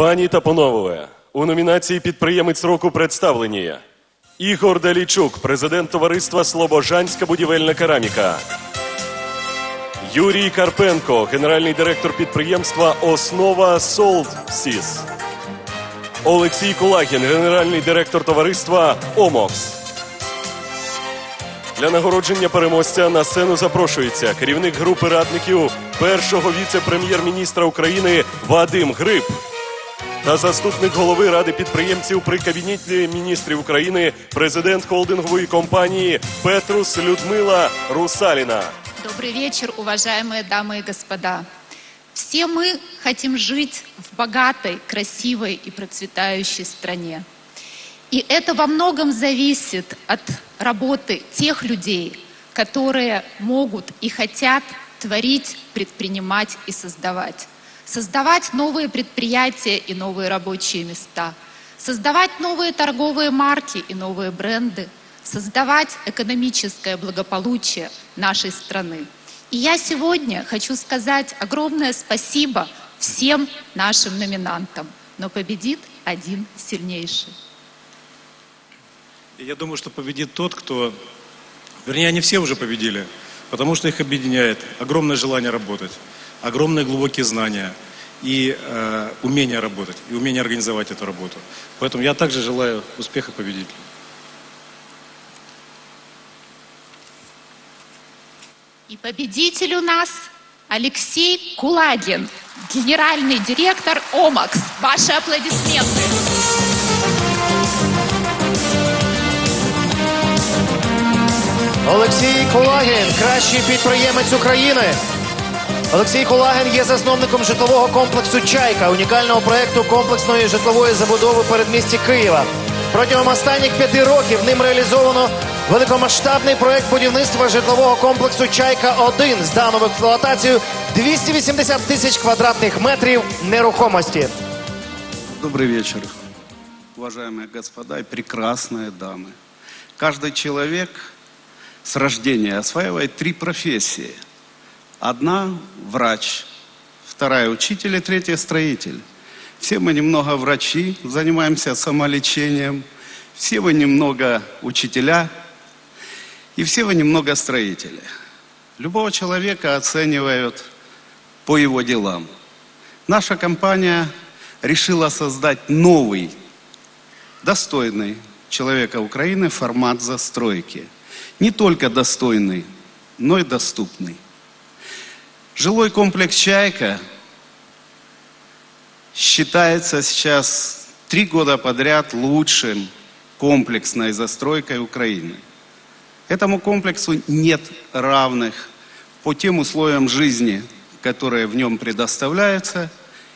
Пані та панове, у номінації підприємець року представлені Ігор Далічук, президент товариства Слобожанська будівельна кераміка. Юрій Карпенко, генеральний директор підприємства Основа Солдсіс. Олексій Кулагін, генеральний директор товариства Омокс. Для нагородження переможця на сцену запрошується керівник групи радників першого віце-прем'єр-міністра України Вадим Гриб та заступник голови ради підприємців при кабінеті міністрів України, президент холдингової компанії Петрус Людмила Русаліна. Добрый вечер, уважаемые дамы и господа. Все мы хотим жить в богатой, красивой и процветающей стране. И это во многом зависит от работы тех людей, которые могут и хотят творить, предпринимать и создавать. Создавать новые предприятия и новые рабочие места. Создавать новые торговые марки и новые бренды. Создавать экономическое благополучие нашей страны. И я сегодня хочу сказать огромное спасибо всем нашим номинантам. Но победит один сильнейший. Я думаю, что победит тот, кто... Вернее, они все уже победили, потому что их объединяет огромное желание работать, огромные глубокие знания и э, умение работать, и умение организовать эту работу. Поэтому я также желаю успеха победителю. И победитель у нас Алексей Кулагин, генеральный директор ОМАКС. Ваши аплодисменты. Олексій Кулагін, кращий підприємець України. Олексій Кулагін є засновником житлового комплексу Чайка, унікального проєкту комплексної житлової забудови передмісті Києва. Протягом останніх п'яти років ним реалізовано великомасштабний проєкт будівництва житлового комплексу Чайка 1 здано в експлуатацію 280 тисяч квадратних метрів нерухомості. Добрый вечер, уважаемые господа и прекрасные дамы. Каждый человек с рождения осваивает три профессии. Одна – врач, вторая – учитель и третья – строитель. Все мы немного врачи, занимаемся самолечением, все вы немного учителя, и все вы немного строители. Любого человека оценивают по его делам. Наша компания решила создать новый, достойный человека Украины формат застройки. Не только достойный, но и доступный. Жилой комплекс «Чайка» считается сейчас три года подряд лучшим комплексной застройкой Украины. Этому комплексу нет равных по тем условиям жизни, которые в нем предоставляются,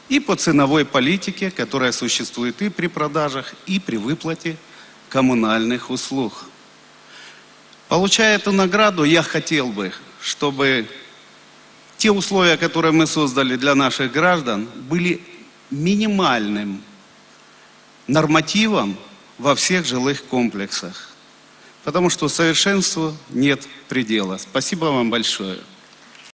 и по ценовой политике, которая существует и при продажах, и при выплате коммунальных услуг. Получая эту награду, я хотел бы, чтобы те условия, которые мы создали для наших граждан, были минимальным нормативом во всех жилых комплексах. Потому что совершенству нет предела. Спасибо вам большое.